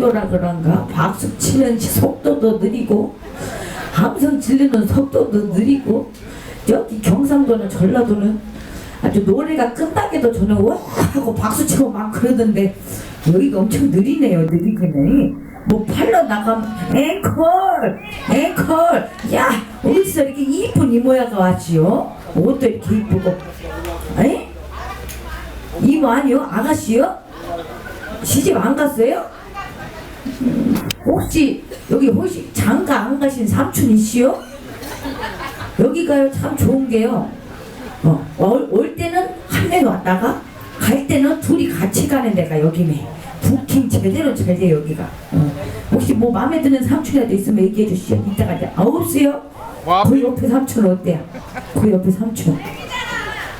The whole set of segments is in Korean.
경상도라 그런가 박수 치는 속도도 느리고 함성 질리는 속도도 느리고 여기 경상도는 전라도는 아주 노래가 끝나게도 저는 와 하고 박수 치고 막 그러던데 여기가 엄청 느리네요 느리기네 뭐 팔러 나가면 앵콜 앵콜 야 어디서 이렇게 이쁜 이모야가 왔지요 옷도 이렇게 이쁘고 에? 이모 아니요 아가씨요? 시집 안 갔어요? 음, 혹시 여기 혹시 장가 안 가신 삼촌이시요? 여기가요 참 좋은 게요. 어, 올, 올 때는 한 명이 왔다가 갈 때는 둘이 같이 가는 데가 여기네. 부킹 제대로 잘 돼 여기가. 어. 혹시 뭐 마음에 드는 삼촌이라도 있으면 얘기해 주시오. 이따가 이제 아 없어요? 와, 그 옆에 삼촌 어때요? 그 옆에 삼촌.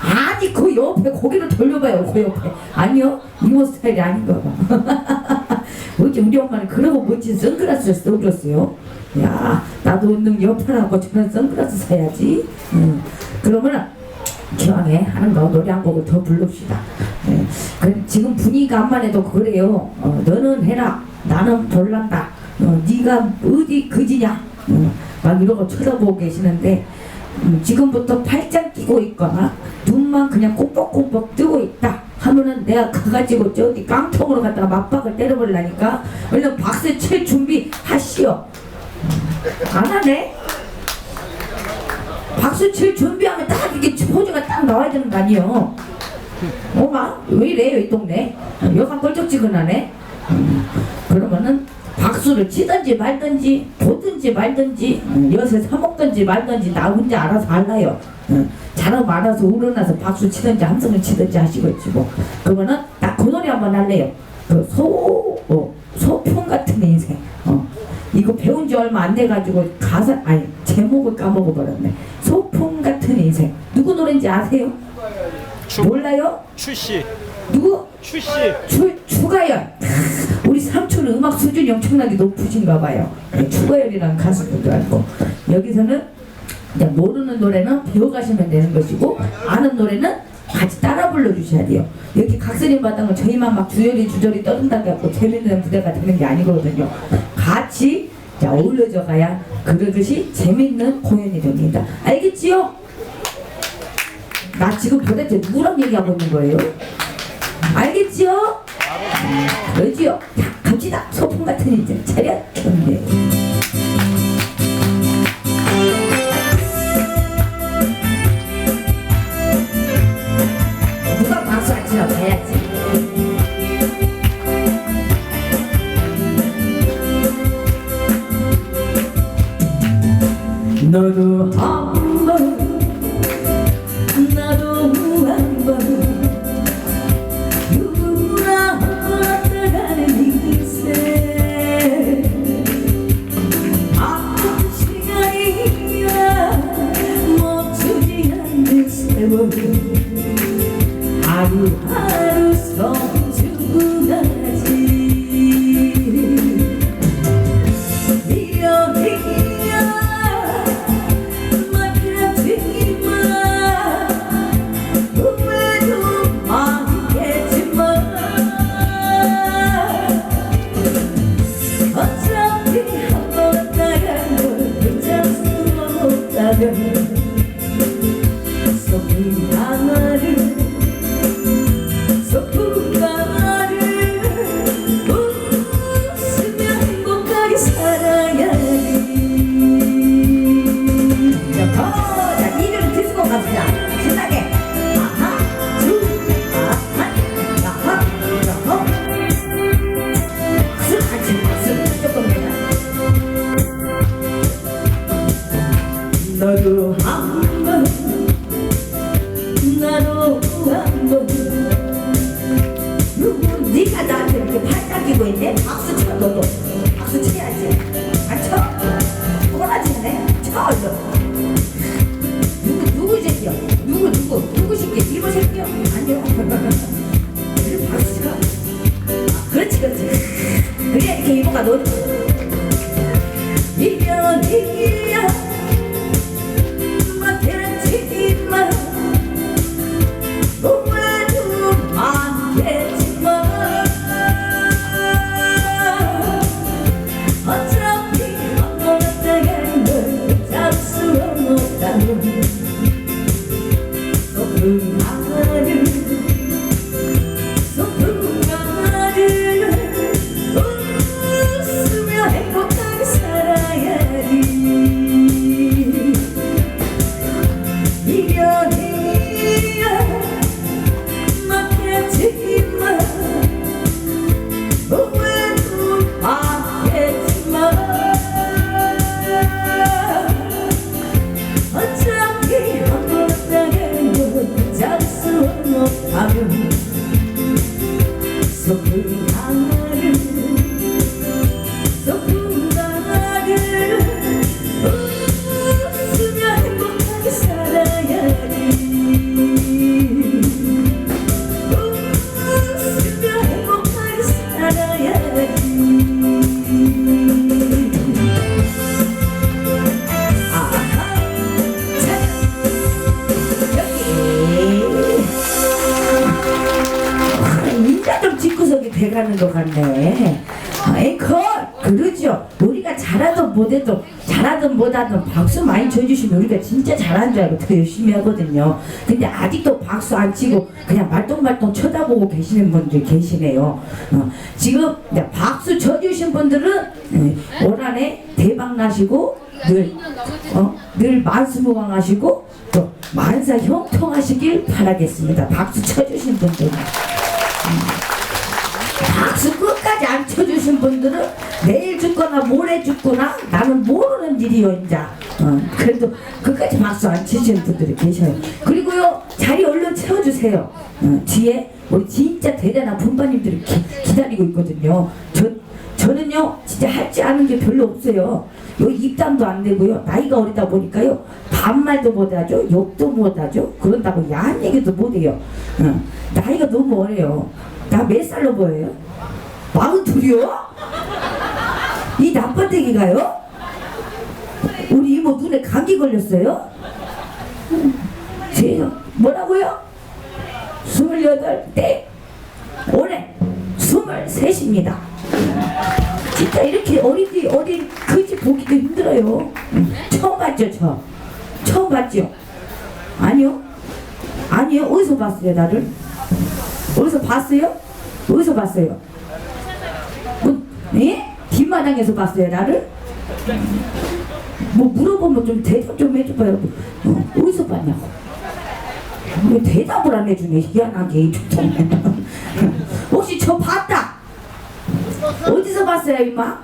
아니 그 옆에 고개를 돌려봐요 그 옆에 아니요 이모 스타일이 아닌가 봐 어째 우리 엄마는 그러고 멋진 선글라스를 써줬어요. 야 나도 운동 옆하라고 저런 선글라스 사야지. 음, 그러면은 기왕에 하는 거 노래 한 곡을 더 부릅시다. 예, 그, 지금 분위기가 안만 해도 그래요. 어, 너는 해라. 나는 몰랐다. 어, 네가 어디 그지냐. 어, 막 이러고 쳐다보고 계시는데 음, 지금부터 팔짱 끼고 있거나 눈만 그냥 꼬뻑꼬뻑 뜨고 있다 하면은 내가 가가지고 저기 깡통으로 갖다가 맞박을 때려버리려니까 얼른 박수 칠 준비 하시오. 안 하네? 박수 칠 준비하면 딱 이게 포즈가 딱 나와야 되는 거 아니에요 어마? 왜 이래요 이 동네? 여간 껄쩍지근하네? 음, 그러면은 박수를 치든지 말든지 보든지 말든지 음, 엿에 사먹든지 말든지 나 혼자 알아서 할라요 음, 잘하면 알아서 우러나서 박수 치든지 함성을 치든지 하시겠지 뭐 그러면은 딱그 노래 한번 할래요 그 소, 어, 소풍 같은 인생 어. 이거 배운 지 얼마 안 돼가지고 가사 아니 제목을 까먹어 버렸네 소풍 같은 인생 누구 노래인지 아세요? 추, 몰라요? 추씨, 누구? 추씨. 추, 추가열 우리 삼촌은 음악 수준이 엄청나게 높으신가 봐요 네, 추가열이라는 가수분도 알고 여기서는 모르는 노래는 배워가시면 되는 것이고 아는 노래는 같이 따라 불러주셔야 돼요 여기 각설인 바닥은 저희만 막 주저리 주저리 떠든다고 해갖고 재밌는 무대가 되는 게 아니거든요 같이 자, 어울려져 가야 그러듯이 재밌는 공연이 됩니다 알겠지요? 나 지금 도대체 누구랑 얘기하고 있는 거예요? 알겠지요? 그러지요. 자, 갑시다. 소풍 같은 인생 차렷 경례. 너 못하든 박수 많이 쳐주시면 우리가 진짜 잘하는 줄 알고 더 열심히 하거든요. 근데 아직도 박수 안 치고 그냥 말똥말똥 쳐다보고 계시는 분들 계시네요. 어, 지금 박수 쳐주신 분들은 예, 올 한해 대박 나시고 늘, 어, 늘 만수무강하시고 또 만사 형통하시길 바라겠습니다. 박수 쳐주신 분들. 끝까지 안 쳐주신 분들은 내일 죽거나 모레 죽거나 나는 모르는 일이요 이제. 어, 그래도 끝까지 박수 안 치시는 분들이 계셔요. 그리고요 자리 얼른 채워주세요. 어, 뒤에 우리 진짜 대단한 분바님들이 기, 기다리고 있거든요. 저, 저는요 진짜 할지 않은 게 별로 없어요. 요 입담도 안 되고요. 나이가 어리다 보니까요 반말도 못하죠 욕도 못하죠 그런다고 야한 얘기도 못해요. 어, 나이가 너무 어려요. 나 몇 살로 보여요? 마흔 둘이요? 이 나빠대기가요? 우리 이모 눈에 감기 걸렸어요? 제 뭐라고요? 스물여덟 대 올해 스물셋입니다. 진짜 이렇게 어린이 어린 그지 보기도 힘들어요. 처음 봤죠 저? 처음 봤죠? 아니요? 아니요 어디서 봤어요 나를? 어디서 봤어요? 어디서 봤어요? 뭐, 예? 뒷마당에서 봤어요 나를? 뭐 물어보면 좀 대답 좀 해줘봐요 어, 어디서 봤냐고 왜 대답을 안 해주네 희한하게 이 혹시 저 봤다 어디서 봤어요 이마?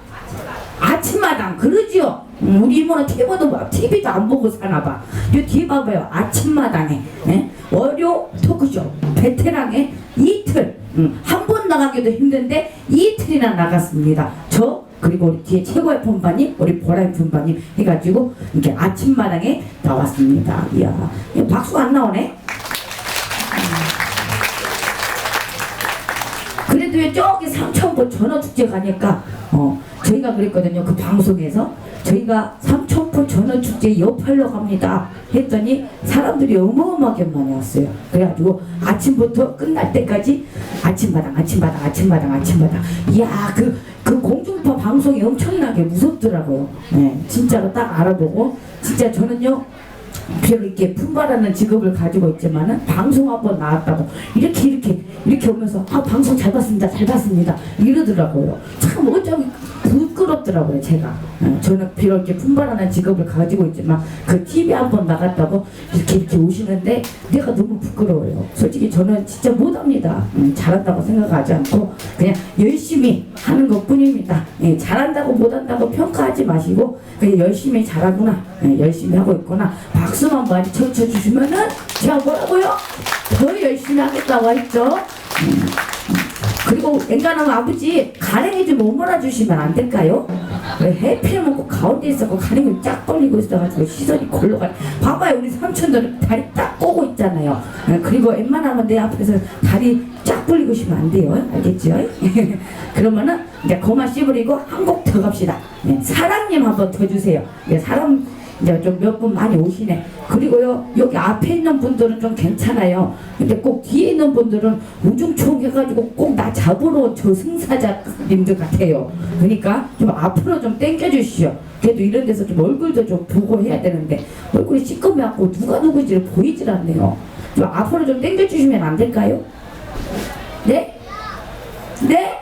아침마당 그러지요 음, 우리 이모는 TV도, 봐- TV도 안 보고 사나봐 요 뒤에 봐봐요 아침마당에 예? 월요 토크쇼 베테랑의 이틀. 음, 한번 나가기도 힘든데 이틀이나 나갔습니다. 저 그리고 우리 뒤에 최고의 분반님 우리 보라의 분반님 해가지고 이렇게 아침마당에 나왔습니다. 이야 박수 안 나오네? 그래도 저기 삼천포 전어축제 가니까 어 저희가 그랬거든요. 그 방송에서 저희가 삼천포 전어축제 옆팔로 갑니다 했더니 사람들이 어마어마하게 많이 왔어요. 그래가지고 아침부터 끝날 때까지 아침마당 아침마당 아침마당 아침마당. 이야 그, 그 공중파 방송이 엄청나게 무섭더라고요. 네, 진짜로 딱 알아보고 진짜 저는요 비록 이렇게 품바라는 직업을 가지고 있지만은 방송 한번 나왔다고 이렇게 이렇게 이렇게 오면서 아 방송 잘 봤습니다 잘 봤습니다 이러더라고요. 참 어쩜 부끄럽더라고요 제가. 어, 저는 비록 이렇게 품바라는 직업을 가지고 있지만 그 TV 한 번 나갔다고 이렇게 이렇게 오시는데 내가 너무 부끄러워요. 솔직히 저는 진짜 못합니다. 음, 잘한다고 생각하지 않고 그냥 열심히 하는 것 뿐입니다. 예, 잘한다고 못한다고 평가하지 마시고 그냥 열심히 잘하구나. 예, 열심히 하고 있구나. 박수만 많이 쳐주시면은 제가 뭐라고요? 더 열심히 하겠다고 했죠? 음, 그리고 엔간하면 아버지 가랭이 좀 오므라 주시면 안 될까요? 왜 해피는 꼭 가운데 있었고 가랭이 쫙 벌리고 있어가지고 시선이 골로 가. 봐봐요 우리 삼촌들 다리 딱 꼬고 있잖아요. 예, 그리고 웬만하면 내 앞에서 다리 쫙 벌리고 있으면 안 돼요. 알겠죠? 그러면은 이제 고마 씨부리고 한 곡 더 갑시다. 네, 사랑님 한번 더 주세요. 네, 사람 이제 좀 몇 분 많이 오시네. 그리고요, 여기 앞에 있는 분들은 좀 괜찮아요. 근데 꼭 뒤에 있는 분들은 우중충 해가지고 꼭 나 잡으러 저 승사자님들 같아요. 그러니까 좀 앞으로 좀 당겨주시오. 그래도 이런 데서 좀 얼굴도 좀 보고 해야 되는데 얼굴이 시꺼매갖고 누가 누구인지 보이질 않네요. 좀 앞으로 좀 당겨주시면 안 될까요? 네? 네?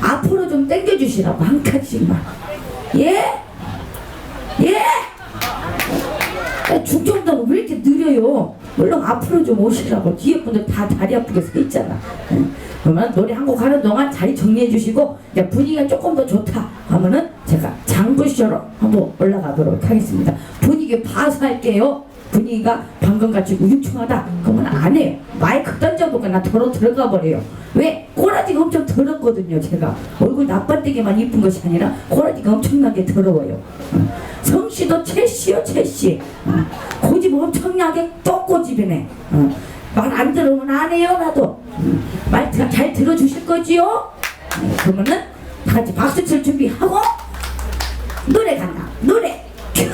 앞으로 좀 당겨주시라고 한 칸씩만. 예? 예? 야, 중정도는 왜 이렇게 느려요? 물론 앞으로 좀 오시라고 뒤에 분들 다 다리 아프게 서 있잖아. 응. 그러면 노래 한 곡 하는 동안 자리 정리해 주시고 분위기가 조금 더 좋다 하면은 제가 장구쇼로 한번 올라가도록 하겠습니다. 분위기 봐서 할게요. 분위기가 방금 같이 우중충하다 그러면 안 해요. 마이크 던져보고 나 더러 들어가 버려요. 왜? 꼬라지가 엄청 더럽거든요. 제가 얼굴 나빠되게만 이쁜 것이 아니라 꼬라지가 엄청나게 더러워요. 응. 성씨도 채씨요 채씨 응. 고집 엄청나게 또 고집이네 말 안 들으면 안 해요 나도 응. 말잘 들어주실 거지요? 네, 그러면은 다 같이 박수 칠 준비하고 노래 간다 노래 큐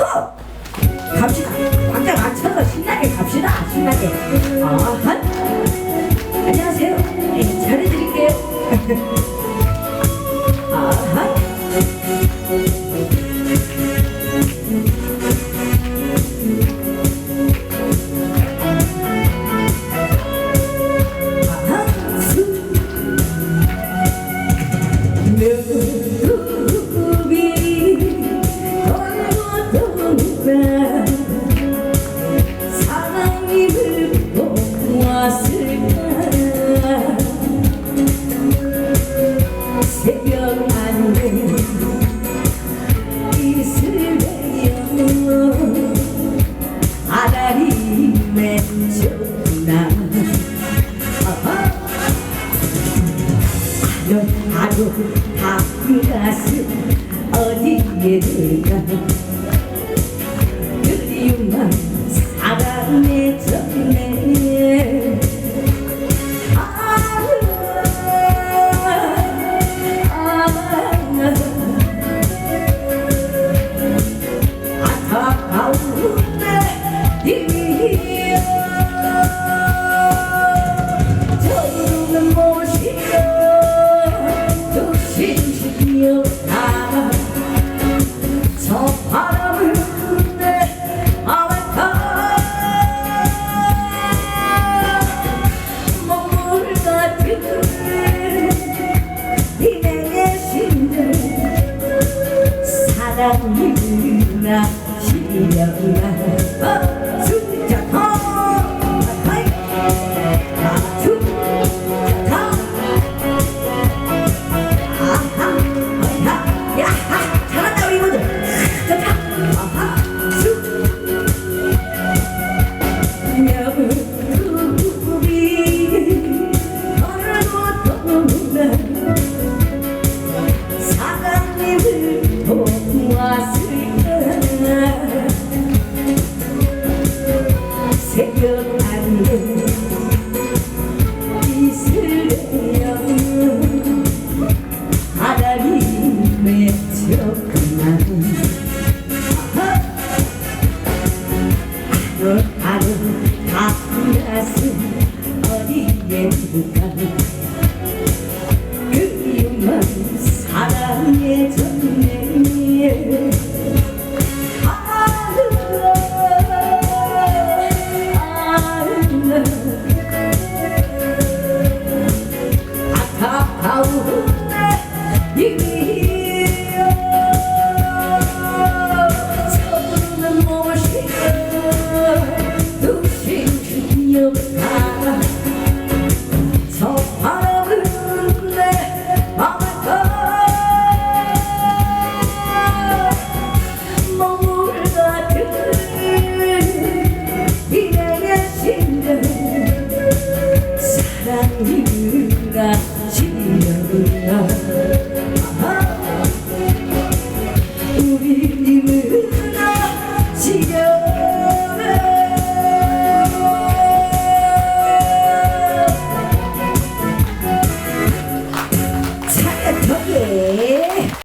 갑시다 박자 맞춰서 신나게 갑시다 신나게 어헛. 아픈 가슴 어디에 들까 그리움만 사랑에 젖네. 아,